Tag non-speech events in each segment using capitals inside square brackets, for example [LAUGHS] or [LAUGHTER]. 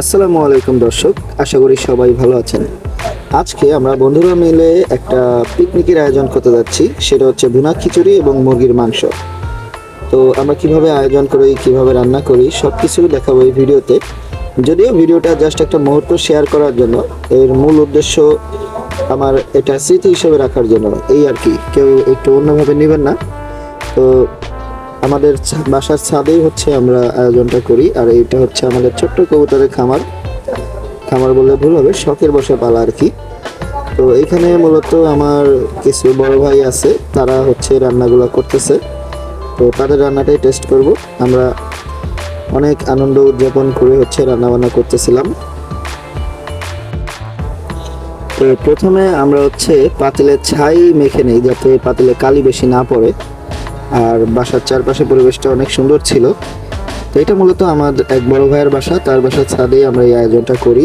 আসসালামু আলাইকুম দর্শক, আশা করি সবাই ভালো আছেন। আজকে আমরা বন্ধুরা মিলে একটা পিকনিকের আয়োজন করতে যাচ্ছি, সেটা হচ্ছে ভুনা খিচুড়ি এবং মুরগির মাংস। তো আমরা কীভাবে আয়োজন করি, কীভাবে রান্না করি সব কিছু দেখাবো এই ভিডিওতে। যদিও ভিডিওটা জাস্ট একটা মুহূর্ত শেয়ার করার জন্য, এর মূল উদ্দেশ্য আমার এটা স্মৃতি হিসেবে রাখার জন্য, এই আর কি। কেউ একটু অন্যভাবে নেবেন না। তো আমাদের বাসার ছাদেই হচ্ছে আমরা আয়োজনটা করি, আর এটা হচ্ছে আমাদের ছোট্ট কবুতরের খামার। খামার বললে ভুল হবে, শখের বসে পালা আর কি। তো এখানে মূলত আমার কিছু বড় ভাই আছে, তারা হচ্ছে রান্নাগুলো করতেছে। তো তাদের রান্নাটাই টেস্ট করব। আমরা অনেক আনন্দ উদযাপন করে হচ্ছে রান্নাবান্না করতেছিলাম। তো প্রথমে আমরা হচ্ছে পাতিলে ছাই মেখে নেই, যাতে পাতিলে কালি বেশি না পড়ে। আর বাসার চারপাশে পরিবেশটা অনেক সুন্দর ছিল। তো এটা মূলত আমার এক বড় ভাইয়ের বাসা, তার বাসার ছাদে আমরা এই আয়োজনটা করি।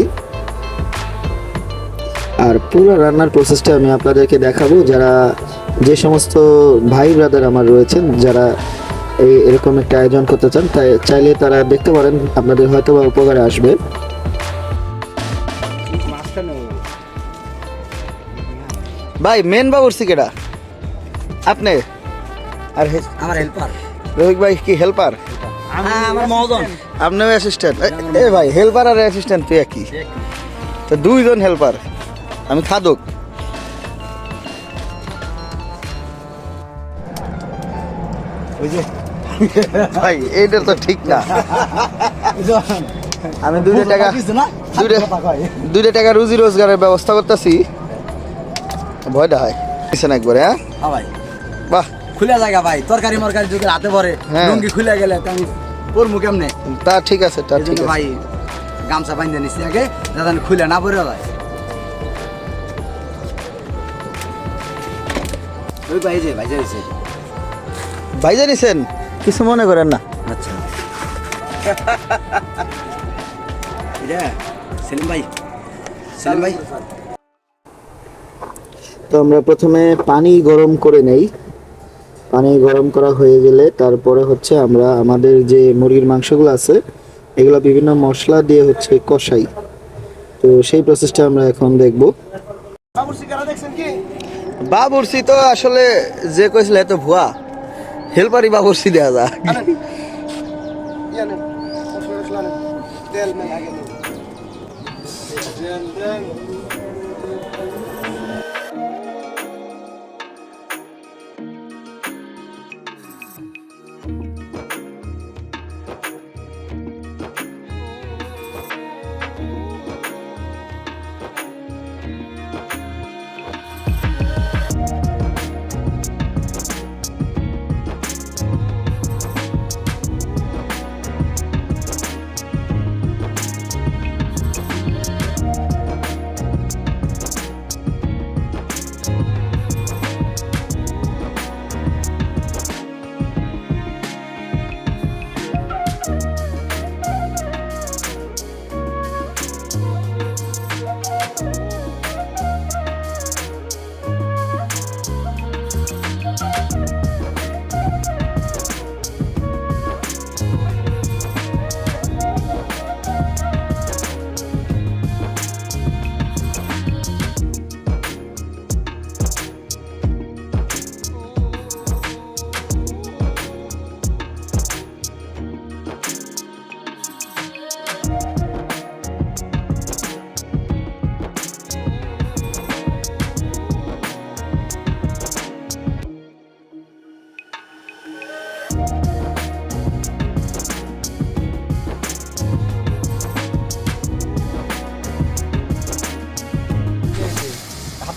আর পুরো রান্নার প্রসেসটা আমি আপনাদেরকে দেখাবো। যারা যে সমস্ত ভাই ব্রাদার আমার রয়েছেন, যারা এই এরকম একটা আয়োজন করতে চান, তাই চাইলে তারা দেখতে পারেন, আপনাদের হয়তো বা উপকারে আসবে। ভাই মেন বাবুর সিকেটা আপনি? আর হে- আমার হেল্পার রোহিত ভাই কি হেল্পার আমার মহজন। আপনিও অ্যাসিস্ট্যান্ট এ ভাই হেল্পার আর অ্যাসিস্ট্যান্ট তুই একই তো দুইজন হেল্পার আমি খাদক ওই যে ভাই এইটা তো ঠিক না। আমি দুইটা টাকা দুইটা টাকা রুজি রোজগারের ব্যবস্থা করতেছি। ভয় হয়। একবারে হ্যাঁ? হ্যাঁ ভাই। বাহ। খুলে জায়গা ভাই তরকারি মরকারি যদি হাতে পরে হ্যাঁ। লুঙ্গি খুলে গেলে আমি পরমু কেমনে? তা ঠিক আছে তা ঠিক আছে। ভাই গামছা বাইন্ধে নিচ্ছি আগে যাতে খুলে না যায়। ওই ভাই যে ভাই যাইছে ভাই জানিছেন কিছু মনে করেন না। আচ্ছা। এটা সেলিম ভাই। সেলিম ভাই। তো আমরা প্রথমে পানি গরম করে নেই। পানি গরম করা হয়ে গেলে তারপরে হচ্ছে আমরা আমাদের যে মুরগির মাংসগুলো আছে এগুলো বিভিন্ন মশলা দিয়ে হচ্ছে কষাই। তো সেই প্রসেসটা আমরা এখন দেখব। বাবুরসি তো আসলে যে কইছিল এত ভুয়া হেল্পারি বাবুরসি দেওয়া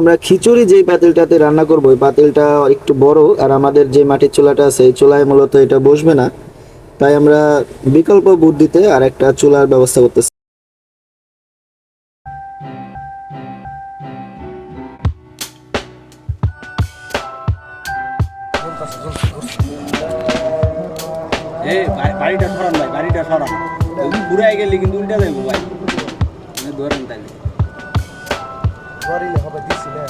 আমরা খিচুড়ি যেই পাতিলটাতে রান্না করব, ওই পাতিলটা একটু বড়, আর আমাদের যে মাটির চুলাটা আছে, এই চুলায় মূলত এটা বসবে না। তাই আমরা বিকল্প বুদ্ধিতে আর একটা চুলার ব্যবস্থা করতেছি। বাড়িটা সরান ভাই, বাড়িটা সরান। ঘুরে গেলি কিন্তু উল্টা যাইব ভাই। মানে ধরেন হবে দিছিলে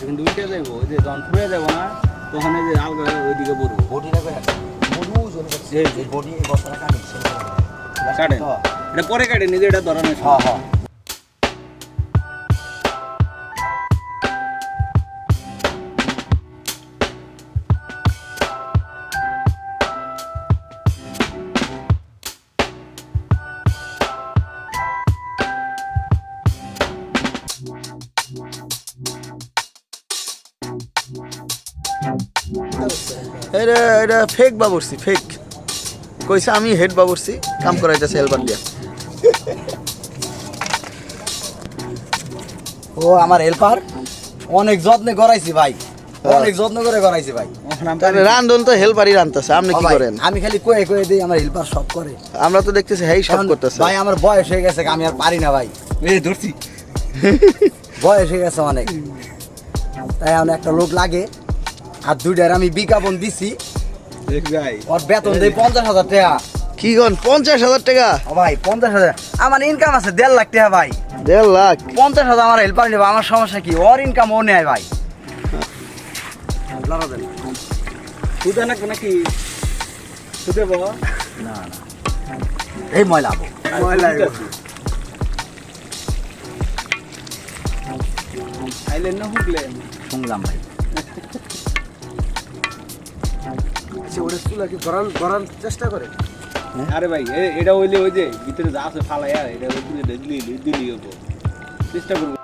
কিন্তু উল্টা যাইব ওই যে যখন ফুরে যাব না তখন এই যে আলগা ওইদিকে পড়ব। এই যে কাটেন এটা পরে কাটেন যে এটা হ্যাঁ সময়। এটা এটা ফেক বাবুরসি ফেক কইছে আমি হেড বাবুরসি কাম করাইতেছে হেল্পার দিয়া ও আমার হেল্পার অনেক যত্নে করাইছি ভাই। অনেক যত্ন করে করাইছি ভাই। রান্ধন তো হেল্পারই রান্ধতেছে আপনি কি করেন? আমি খালি কয়ে কয়ে দিই আমার হেল্পার সব করে। আমরা তো দেখতেছি হেই সব করতেছে। ভাই আমার বয়স হয়ে গেছে আমি আর পারি না ভাই। এই ধরছি। বয়স হয়ে গেছে অনেক। তাই এখন একটা লোক লাগে আর দুইটার আমি বিজ্ঞাপন দিছি। ভাই। ওর বেতন দেই পঞ্চাশ হাজার টাকা। কি গন পঞ্চাশ হাজার টাকা? ভাই পঞ্চাশ হাজার। আমার ইনকাম আছে দেড় লাখ টাকা ভাই। দেড় লাখ? পঞ্চাশ হাজার আমার হেল্পার নেবে আমার সমস্যা কি? ওর ইনকাম ও নেয় ভাই। সুদে নাকি সুদে বাবা না না। এই ময়লা আবো। ময়লা আইলেন না হুকলেন শুনলাম ভাই। [LAUGHS] আরে ভাই এটা হইলে ওই যে ভিতরে যা আছে ফালাই এটা ওই দিলি দিলি হব চেষ্টা করব।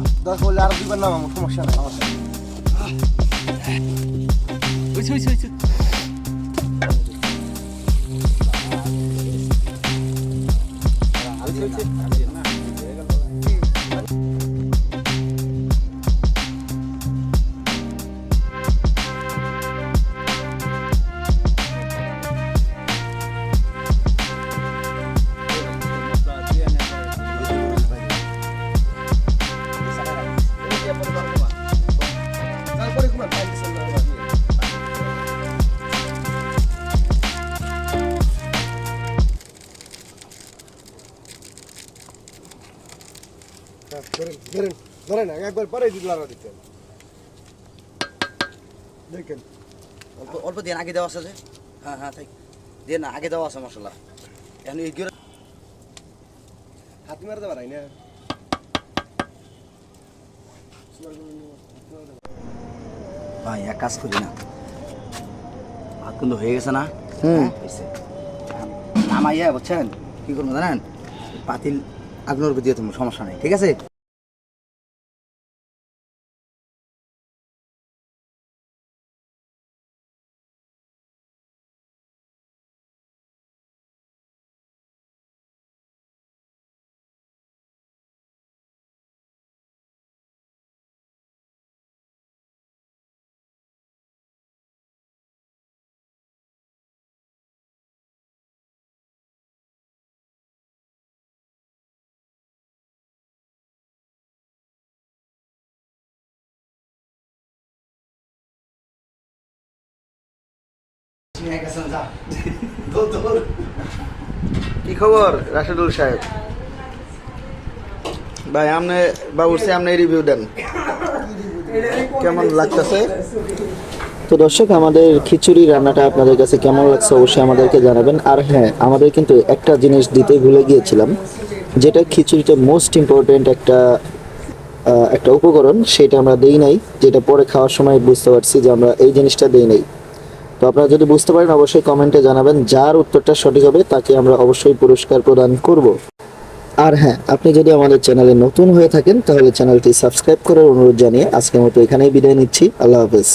হইছে হইছে হইছে। ধরেন ধরেন পরে যদি দেখেন অল্প অল্প দিন আগে দেওয়া আছে যে হ্যাঁ হ্যাঁ তাই দিয়ে না আগে দেওয়া আছে মশলা এখন এই গিয়ে হাত মারতে পারাই না ভাই এক কাজ করি না ভাত কিন্তু হয়ে গেছে না হুম। হ্যাঁ। নামাইয়া বুঝছেন কি করব জানেন পাতিল আগুনের দিয়ে তুমি সমস্যা নেই ঠিক আছে? [LAUGHS] কি খবর রাশেদুল সাহেব? ভাই আপনি বাবুরসি আপনি রিভিউ দেন। কেমন লাগতেছে? তো দর্শক আমাদের খিচুড়ি রান্নাটা আপনাদের কাছে কেমন লাগছে অবশ্যই আমাদেরকে জানাবেন। আর হ্যাঁ আমাদের কিন্তু একটা জিনিস দিতে ভুলে গিয়েছিলাম যেটা খিচুড়িতে মোস্ট ইম্পর্টেন্ট একটা একটা উপকরণ সেটা আমরা দেই নাই যেটা পরে খাওয়ার সময় বুঝতে পারছি যে আমরা এই জিনিসটা দেই নাই। তো আপনারা যদি বুঝতে পারেন, অবশ্যই কমেন্টে জানাবেন যার উত্তরটা সঠিক হবে, তাকে আমরা অবশ্যই পুরস্কার প্রদান করব। আর হ্যাঁ আপনি যদি আমাদের চ্যানেলে নতুন হয়ে থাকেন, তাহলে চ্যানেলটি সাবস্ক্রাইব করার অনুরোধ জানিয়ে আজকের মতো এখানেই বিদায় নিচ্ছি। আল্লাহ হাফেজ।